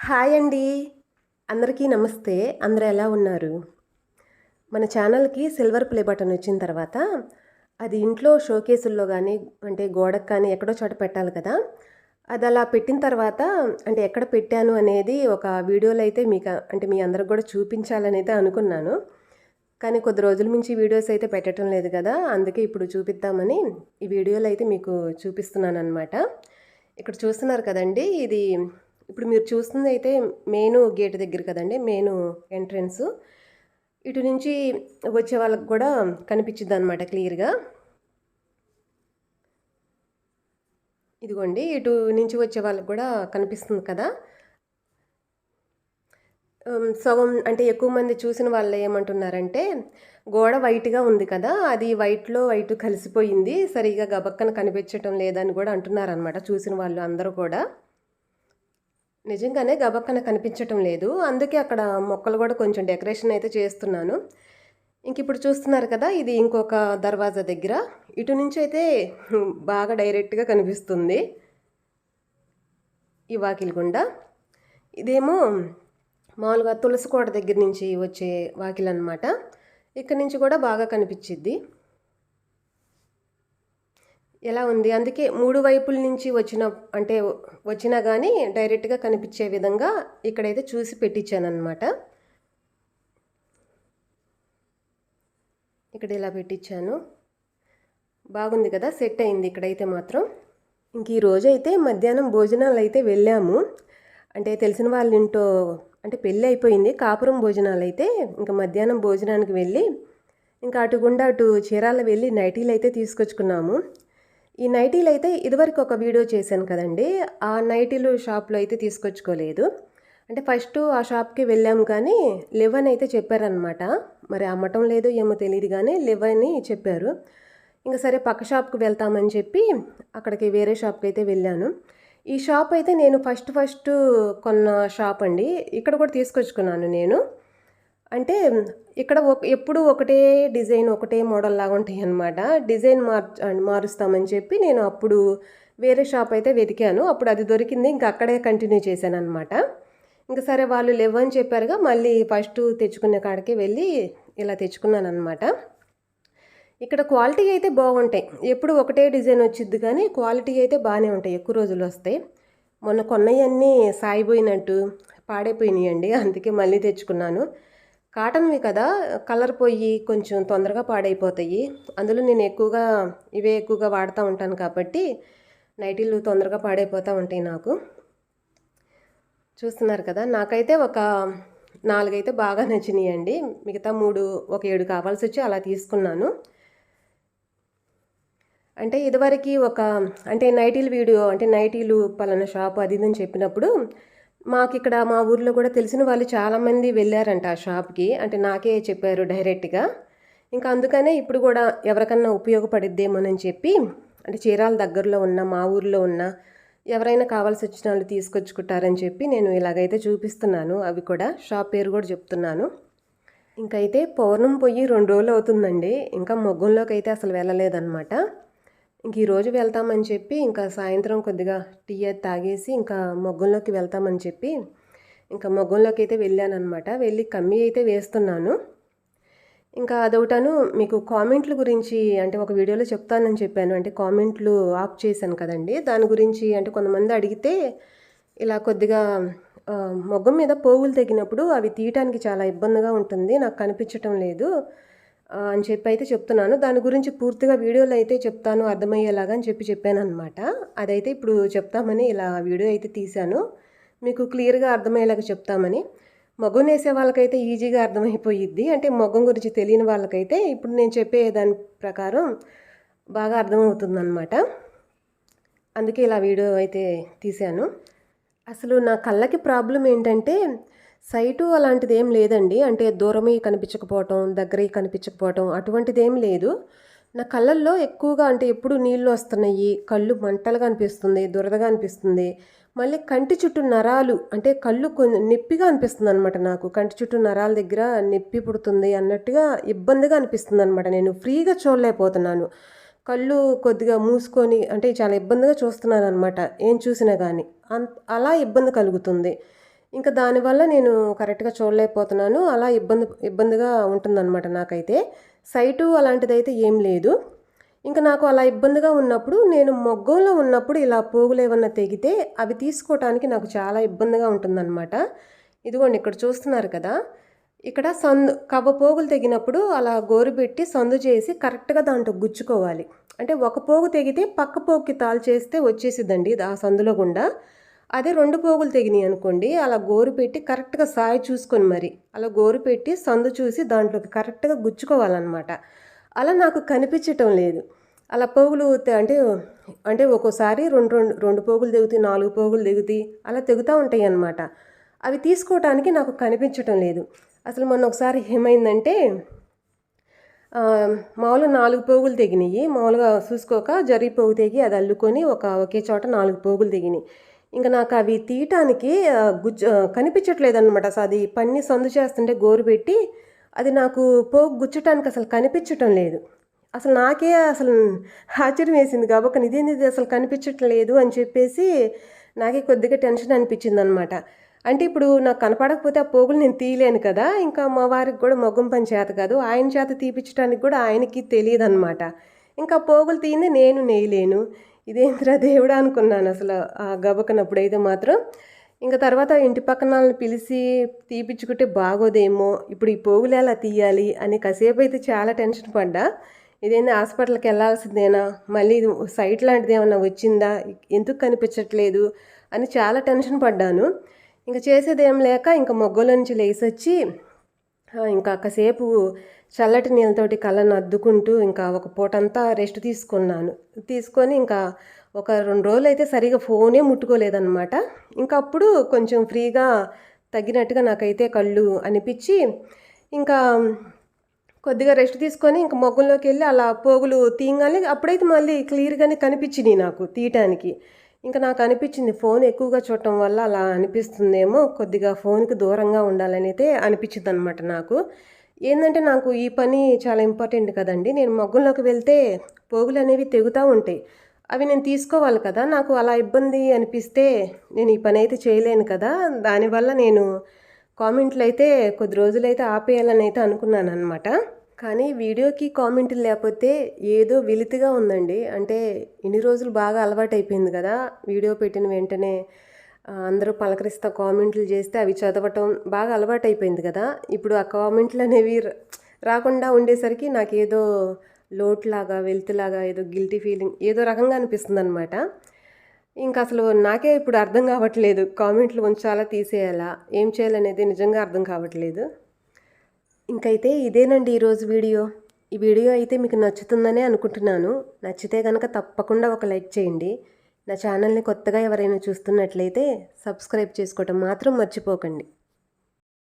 Hi అండి. అందరికీ నమస్తే. అందరు ఎలా ఉన్నారు? మన ఛానల్కి సిల్వర్ ప్లే బటన్ వచ్చిన తర్వాత అది ఇంట్లో షోకేసుల్లో కానీ అంటే గోడకు కానీ ఎక్కడో చోట పెట్టాలి కదా. అది అలా పెట్టిన తర్వాత అంటే ఎక్కడ పెట్టాను అనేది ఒక వీడియోలో అయితే మీకు అంటే మీ అందరికి కూడా చూపించాలని అయితే అనుకున్నాను. కానీ కొద్ది రోజుల నుంచి వీడియోస్ అయితే పెట్టడం లేదు కదా. అందుకే ఇప్పుడు చూపిద్దామని ఈ వీడియోలో అయితే మీకు చూపిస్తున్నాను అనమాట ఇక్కడ చూస్తున్నారు కదండి ఇది ఇప్పుడు మీరు చూస్తుంది అయితే మెయిన్ గేట్ దగ్గర కదండి మెయిన్ ఎంట్రన్స్. ఇటు నుంచి వచ్చే వాళ్ళకి కూడా కనిపించింది అనమాట క్లియర్గా. ఇదిగోండి ఇటు నుంచి వచ్చే వాళ్ళకి కూడా కనిపిస్తుంది కదా. సగం అంటే ఎక్కువ మంది చూసిన వాళ్ళు ఏమంటున్నారంటే గోడ వైట్గా ఉంది కదా అది వైట్లో వైట్ కలిసిపోయింది సరిగా గబక్కన కనిపించటం లేదని కూడా అంటున్నారనమాట చూసిన వాళ్ళు అందరూ కూడా. నిజంగానే గబక్కన కనిపించటం లేదు. అందుకే అక్కడ మొక్కలు కూడా కొంచెం డెకరేషన్ అయితే చేస్తున్నాను. ఇంక ఇప్పుడు చూస్తున్నారు కదా ఇది ఇంకొక దర్వాజా దగ్గర. ఇటు నుంచి అయితే బాగా డైరెక్ట్గా కనిపిస్తుంది. ఈ వాకిలి గుండా. ఇదేమో మామూలుగా తులసి కోట దగ్గర నుంచి వచ్చే వాకిల్ అనమాట ఇక్కడ నుంచి కూడా బాగా కనిపించిద్ది. ఎలా ఉంది? అందుకే మూడు వైపుల నుంచి వచ్చిన అంటే వచ్చినా కానీ డైరెక్ట్గా కనిపించే విధంగా ఇక్కడైతే చూసి పెట్టించాను అనమాట ఇక్కడ ఇలా పెట్టించాను. బాగుంది కదా? సెట్ అయింది ఇక్కడైతే మాత్రం. ఇంక ఈరోజు అయితే మధ్యాహ్నం భోజనాలు అయితే వెళ్ళాము. అంటే తెలిసిన వాళ్ళ ఇంటో అంటే పెళ్ళి అయిపోయింది. కాపురం భోజనాలు అయితే ఇంకా మధ్యాహ్నం భోజనానికి వెళ్ళి ఇంకా అటు గుండా అటు చీరాల వెళ్ళి నైటీలు అయితే తీసుకొచ్చుకున్నాము. ఈ నైటీలు అయితే ఇదివరకు ఒక వీడియో చేశాను కదండి. ఆ నైటీలు షాప్లో అయితే తీసుకొచ్చుకోలేదు. అంటే ఫస్ట్ ఆ షాప్కి వెళ్ళాము కానీ లెవెన్ అయితే చెప్పారనమాట మరి అమ్మటం లేదో ఏమో తెలియదు కానీ లెవెన్ చెప్పారు. ఇంకా సరే పక్క షాప్కి వెళ్తామని చెప్పి అక్కడికి వేరే షాప్కి అయితే వెళ్ళాను. ఈ షాప్ అయితే నేను ఫస్ట్ ఫస్ట్ కొన్న షాప్ అండి. ఇక్కడ కూడా తీసుకొచ్చుకున్నాను నేను. అంటే ఇక్కడ ఒక ఎప్పుడు ఒకటే డిజైన్ ఒకటే మోడల్ లాగా ఉంటాయి అనమాట డిజైన్ మార్ మారుస్తామని చెప్పి నేను అప్పుడు వేరే షాప్ అయితే వెతికాను. అప్పుడు అది దొరికింది. ఇంకా అక్కడే కంటిన్యూ చేశాను అనమాట ఇంకా సరే వాళ్ళు లేవని చెప్పారుగా మళ్ళీ ఫస్ట్ తెచ్చుకునే కాడికి వెళ్ళి ఇలా తెచ్చుకున్నాను అనమాట ఇక్కడ క్వాలిటీ అయితే బాగుంటాయి. ఎప్పుడు ఒకటే డిజైన్ వచ్చింది కానీ క్వాలిటీ అయితే బాగానే ఉంటాయి. ఎక్కువ రోజులు వస్తాయి మొన్న కొన్నవన్నీ సాయిపోయినట్టు పాడైపోయినాయండి. అందుకే మళ్ళీ తెచ్చుకున్నాను. కాటన్వి కదా కలర్ పోయి కొంచెం తొందరగా పాడైపోతాయి. అందులో నేను ఎక్కువగా ఇవే ఎక్కువగా వాడుతూ ఉంటాను కాబట్టి నైటీలు తొందరగా పాడైపోతూ ఉంటాయి నాకు. చూస్తున్నారు కదా నాకైతే ఒక నాలుగైతే బాగా నచ్చినాయండి. మిగతా మూడు ఒక ఏడు కావాల్సి వచ్చి అలా తీసుకున్నాను. అంటే ఇదివరకు ఒక అంటే నైటీలు వీడియో అంటే నైటీలు పలానా షాప్ అది ఇది అని చెప్పినప్పుడు మాకు ఇక్కడ మా ఊర్లో కూడా తెలిసిన వాళ్ళు చాలామంది వెళ్ళారంట ఆ షాప్కి. అంటే నాకే చెప్పారు డైరెక్ట్గా. ఇంకా అందుకనే ఇప్పుడు కూడా ఎవరికన్నా ఉపయోగపడిద్దేమోనని చెప్పి అంటే చీరాల దగ్గరలో ఉన్న మా ఊర్లో ఉన్న ఎవరైనా కావాల్సి వచ్చిన వాళ్ళు తీసుకొచ్చుకుంటారని చెప్పి నేను ఇలాగైతే చూపిస్తున్నాను. అవి కూడా షాప్ పేరు కూడా చెప్తున్నాను. ఇంకైతే పౌర్ణం పోయి రెండు రోజులు అవుతుందండి. ఇంకా మొగ్గంలోకి అయితే అసలు వెళ్ళలేదన్నమాట. ఇంక ఈరోజు వెళ్తామని చెప్పి ఇంకా సాయంత్రం కొద్దిగా టీ తాగేసి ఇంకా మొగ్గంలోకి వెళ్తామని చెప్పి ఇంకా మొగ్గంలోకి అయితే వెళ్ళానమాట వెళ్ళి కమ్మి అయితే వేస్తున్నాను. ఇంకా అదొకటాను మీకు కామెంట్ల గురించి అంటే ఒక వీడియోలో చెప్తానని చెప్పాను. అంటే కామెంట్లు ఆఫ్ చేశాను కదండి. దాని గురించి అంటే కొంతమంది అడిగితే ఇలా కొద్దిగా మొగ్గం మీద పోగులు తెగినప్పుడు అవి తీయటానికి చాలా ఇబ్బందిగా ఉంటుంది. నాకు కనిపించటం లేదు. అని చెప్పి అయితే చెప్తున్నాను. దాని గురించి పూర్తిగా వీడియోలో అయితే చెప్తాను అర్థమయ్యేలాగా అని చెప్పి చెప్పాను అనమాట అదైతే ఇప్పుడు చెప్తామని ఇలా వీడియో అయితే తీశాను. మీకు క్లియర్గా అర్థమయ్యేలాగా చెప్తామని. మగం వేసే వాళ్ళకైతే ఈజీగా అర్థమైపోయిద్ది. అంటే మగం గురించి తెలియని వాళ్ళకైతే ఇప్పుడు నేను చెప్పే దాని ప్రకారం బాగా అర్థమవుతుందన్నమాట. అందుకే ఇలా వీడియో అయితే తీశాను. అసలు నా కళ్ళకి ప్రాబ్లం ఏంటంటే సైటు అలాంటిది ఏం లేదండి. అంటే దూరమే కనిపించకపోవటం దగ్గరే కనిపించకపోవటం అటువంటిది ఏం లేదు. నా కళ్ళల్లో ఎక్కువగా అంటే ఎప్పుడు నీళ్ళు వస్తున్నాయి కళ్ళు మంటలుగా అనిపిస్తుంది దురదగా అనిపిస్తుంది. మళ్ళీ కంటి చుట్టూ నరాలు అంటే కళ్ళు కొంచెం నొప్పిగా అనిపిస్తుంది అనమాట నాకు. కంటి చుట్టూ నరాల దగ్గర నొప్పి పుడుతుంది అన్నట్టుగా ఇబ్బందిగా అనిపిస్తుంది అనమాట నేను ఫ్రీగా చూడలేకపోతున్నాను. కళ్ళు కొద్దిగా మూసుకొని అంటే చాలా ఇబ్బందిగా చూస్తున్నాను అనమాట ఏం చూసినా కానీ అంత అలా ఇబ్బంది కలుగుతుంది. ఇంకా దానివల్ల నేను కరెక్ట్గా చూడలేకపోతున్నాను. అలా ఇబ్బంది ఇబ్బందిగా ఉంటుందన్నమాట నాకైతే. సైటు అలాంటిదైతే ఏం లేదు. ఇంకా నాకు అలా ఇబ్బందిగా ఉన్నప్పుడు నేను మొగ్గంలో ఉన్నప్పుడు ఇలా పోగులు ఏమన్నా తెగితే అవి తీసుకోవటానికి నాకు చాలా ఇబ్బందిగా ఉంటుందన్నమాట. ఇదిగోండి ఇక్కడ చూస్తున్నారు కదా. ఇక్కడ సందు కవ్వ పోగులు తెగినప్పుడు అలా గోరు పెట్టి సందు చేసి కరెక్ట్గా దాంట్లో గుచ్చుకోవాలి. అంటే ఒక పోగు తెగితే పక్క పోగుకి తాలు చేస్తే వచ్చేసిద్దండి ఆ సందులో గుండా. అదే రెండు పోగులు తెగినాయి అనుకోండి అలా గోరు పెట్టి కరెక్ట్గా సాయి చూసుకొని మరి అలా గోరు పెట్టి సందు చూసి దాంట్లోకి కరెక్ట్గా గుచ్చుకోవాలన్నమాట. అలా నాకు కనిపించటం లేదు. అలా పోగులు అంటే అంటే ఒక్కోసారి రెండు రెండు రెండు పోగులు తెగుతాయి నాలుగు పోగులు తెగుతాయి అలా తెగుతూ ఉంటాయి అన్నమాట అవి తీసుకోవటానికి నాకు కనిపించటం లేదు. అసలు మొన్న ఒకసారి ఏమైందంటే మామూలుగా నాలుగు పోగులు తెగినాయి. మామూలుగా చూసుకోక జరిగి పోగు తెగి అది అల్లుకొని ఒక ఒకే చోట నాలుగు పోగులు తెగినాయి. ఇంకా నాకు అవి తీయటానికి గుజ్జు కనిపించట్లేదన్నమాట. కనిపించట్లేదు అసలు అది పన్ని సందు చేస్తుంటే గోరు పెట్టి అది నాకు పోగు గుచ్చటానికి అసలు కనిపించటం లేదు. అసలు నాకే అసలు ఆశ్చర్యం వేసింది. కాబట్టి ఇదేంది ఇది అసలు కనిపించట్లేదు అని చెప్పేసి నాకే కొద్దిగా టెన్షన్ అనిపించింది అనమాట అంటే ఇప్పుడు నాకు కనపడకపోతే ఆ పోగులు నేను తీయలేను కదా ఇంకా మా వారికి కూడా మొగ్గం పని చేత కాదు ఆయన చేత తీపించడానికి కూడా ఆయనకి తెలియదు అనమాట ఇంకా పోగులు తీయింది నేను నేయలేను. ఇదేంద్రా దేవుడా అనుకున్నాను అసలు ఆ గబకనప్పుడు అయితే మాత్రం. ఇంకా తర్వాత ఇంటి పక్కన వాళ్ళని పిలిచి తీపిచ్చుకుంటే బాగోదేమో ఇప్పుడు ఈ పోగులు ఎలా తీయాలి అని కాసేపు అయితే చాలా టెన్షన్ పడ్డా. ఇదేంది హాస్పిటల్కి వెళ్ళాల్సిందేనా? మళ్ళీ ఇది సైట్ లాంటిది ఏమన్నా వచ్చిందా? ఎందుకు కనిపించట్లేదు? అని చాలా టెన్షన్ పడ్డాను. ఇంకా చేసేది ఏం లేక ఇంకా మొగ్గలో నుంచి లేచి వచ్చి ఇంకా కాసేపు చల్లటి నీళ్ళతోటి కళ్ళను అద్దుకుంటూ ఇంకా ఒక పూటంతా రెస్ట్ తీసుకున్నాను. తీసుకొని ఇంకా ఒక రెండు రోజులు అయితే సరిగా ఫోనే ముట్టుకోలేదన్నమాట. ఇంకా అప్పుడు కొంచెం ఫ్రీగా తగ్గినట్టుగా నాకైతే కళ్ళు అనిపించి ఇంకా కొద్దిగా రెస్ట్ తీసుకొని ఇంకా మొగ్గుల్లోకి వెళ్ళి అలా పోగులు తీయగానే అప్పుడైతే మళ్ళీ క్లియర్గానే కనిపించినాయి నాకు తీయటానికి. ఇంకా నాకు అనిపించింది ఫోన్ ఎక్కువగా చూడటం వల్ల అలా అనిపిస్తుందేమో కొద్దిగా ఫోన్కి దూరంగా ఉండాలని అయితే అనిపించింది అనమాట నాకు. ఏంటంటే నాకు ఈ పని చాలా ఇంపార్టెంట్ కదండి. నేను మగ్గుల్లోకి వెళ్తే పోగులు అనేవి తెగుతూ ఉంటాయి. అవి నేను తీసుకోవాలి కదా నాకు అలా ఇబ్బంది అనిపిస్తే నేను ఈ పని అయితే చేయలేను కదా. దానివల్ల నేను కామెంట్లు అయితే కొద్ది రోజులైతే ఆపేయాలని అయితే అనుకున్నాను అనమాట కానీ వీడియోకి కామెంట్లు లేకపోతే ఏదో వెలితిగా ఉందండి. అంటే ఇన్ని రోజులు బాగా అలవాటు అయిపోయింది కదా. వీడియో పెట్టిన వెంటనే అందరూ పలకరిస్తా కామెంట్లు చేస్తే అవి చదవటం బాగా అలవాటు అయిపోయింది కదా. ఇప్పుడు ఆ కామెంట్లు అనేవి రాకుండా ఉండేసరికి నాకు ఏదో లోట్లాగా వెల్త్లాగా ఏదో గిల్టీ ఫీలింగ్ ఏదో రకంగా అనిపిస్తుంది అనమాట ఇంకా అసలు నాకే ఇప్పుడు అర్థం కావట్లేదు. కామెంట్లు ఉంచాలా తీసేయాలా? ఏం చేయాలనేది నిజంగా అర్థం కావట్లేదు. ఇంకైతే ఇదేనండి ఈరోజు వీడియో. ఈ వీడియో అయితే మీకు నచ్చుతుందనే అనుకుంటున్నాను. నచ్చితే కనుక తప్పకుండా ఒక లైక్ చేయండి. నా ఛానల్ని కొత్తగా ఎవరైనా చూస్తున్నట్లయితే సబ్స్క్రైబ్ చేసుకోవటం మాత్రం మర్చిపోకండి.